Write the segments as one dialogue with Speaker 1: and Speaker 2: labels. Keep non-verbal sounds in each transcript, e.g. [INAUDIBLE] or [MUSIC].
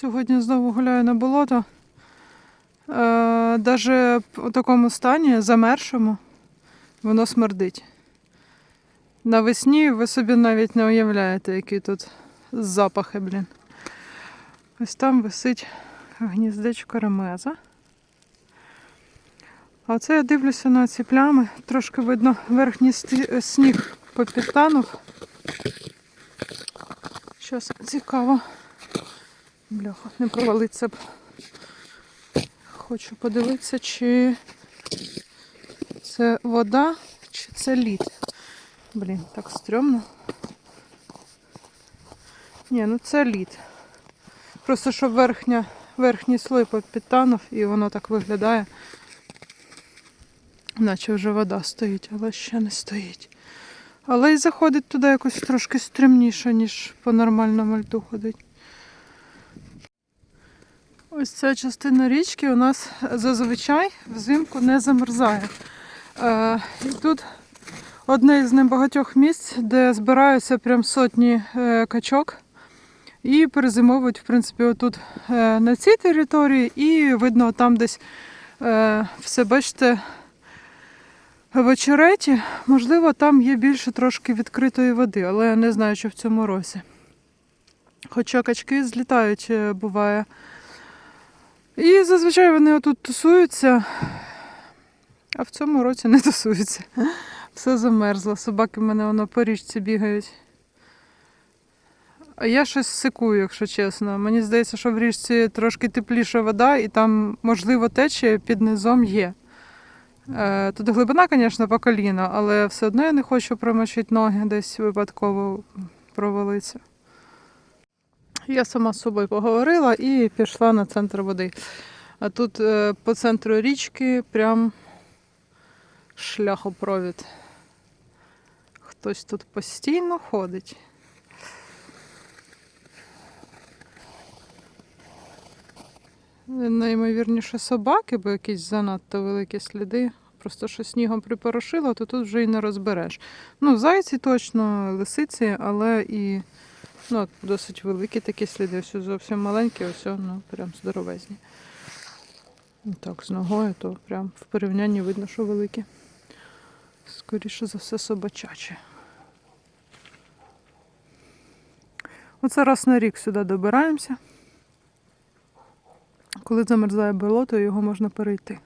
Speaker 1: Сьогодні знову гуляю на болото. Е, Даже у такому стані, замершому, воно смердить. Навесні ви собі навіть не уявляєте, які тут запахи, блін. Ось там висить гніздечко ремеза. А це я дивлюся на ці плями. Трошки видно верхній сніг попідтанув. Щось цікаво. Бляха, не провалиться б. Хочу подивитися, чи це вода, чи це лід. Блін, так стрьомно. Ні, ну це лід. Просто щоб верхня, верхній слой попідтанув і воно так виглядає. Наче вже вода стоїть, але ще не стоїть. Але і заходить туди якось трошки стрімніше, ніж по нормальному льду ходить. Ось ця частина річки у нас зазвичай взимку не замерзає. Е, і тут одне із небагатьох місць, де збираються прям сотні е, качок. І перезимовують, в принципі, отут е, на цій території, і видно, там десь все бачите, в очереті, можливо, там є більше трошки відкритої води, але я не знаю, що в цьому році. Хоча качки злітають, буває. І зазвичай вони отут тусуються, а в цьому році не тусуються. Все замерзло. Собаки в мене воно по річці бігають. А я щось сикую, якщо чесно. Мені здається, що в річці трошки тепліша вода, і там, можливо, течія під низом є. Е, Тут глибина, звісно, по коліно, але все одно я не хочу промочити ноги, десь випадково провалитися. Я сама з собою поговорила і пішла на центр води. А тут е, по центру річки прям шляхопровід. Хтось тут постійно ходить. Наймовірніше собаки, бо якісь занадто великі сліди. Просто що снігом припорошило, то тут вже і не розбереш. Ну, зайці точно, лисиці, але і ну, досить великі такі сліди. Ось зовсім маленькі, ось ну, прям здоровезні. Так, з ногою, то прям в порівнянні видно, що великі. Скоріше за все, собачачі. Оце раз на рік сюди добираємося. Коли замерзає болото, його можна перейти.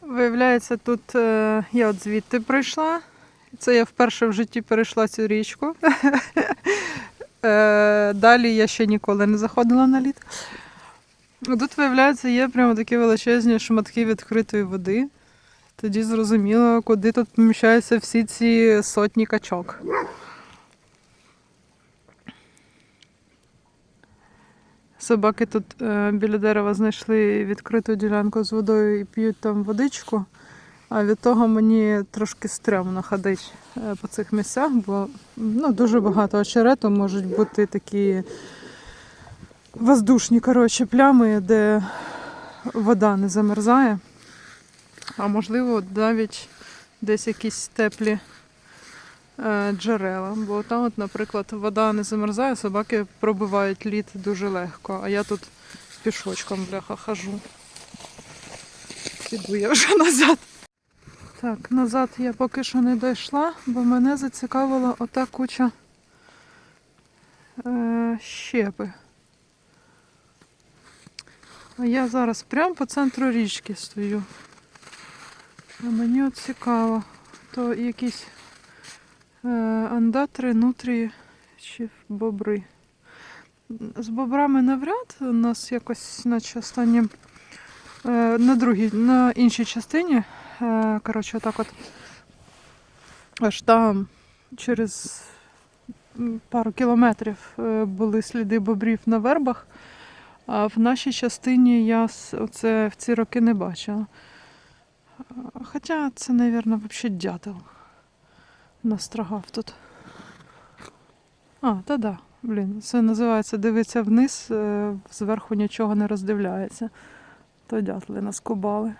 Speaker 1: Виявляється, тут е, я от звідти прийшла. Це я вперше в житті перейшла цю річку. [LAUGHS] Е, Далі я ще ніколи не заходила на лід. Тут, виявляється, є прямо такі величезні шматки відкритої води. Тоді зрозуміло, куди тут поміщаються всі ці сотні качок. Собаки тут е, біля дерева знайшли відкриту ділянку з водою і п'ють там водичку. А від того мені трошки стрьомно ходити е, по цих місцях, бо ну, дуже багато очерету можуть бути такі воздушні коротше, плями, де вода не замерзає. А можливо, навіть десь якісь теплі е, джерела. Бо там, от, наприклад, вода не замерзає, собаки пробивають лід дуже легко. А я тут пішочком бляха хожу. Піду я вже [LAUGHS] назад. Так, назад я поки що не дійшла, бо мене зацікавила ота куча е, щепи. Я зараз прямо по центру річки стою. А мені от цікаво, то якісь е, андатри, нутрії чи бобри. З бобрами навряд у нас якось, наче останнім е, на другій, на іншій частині. Е, коротше, отак от аж там через пару кілометрів е, були сліди бобрів на вербах. А в нашій частині я оце в ці роки не бачила. Хоча це, мабуть, взагалі дятел настрагав тут. А, та да, блін, це називається дивиться вниз, е, зверху нічого не роздивляється. То дятли наскубали.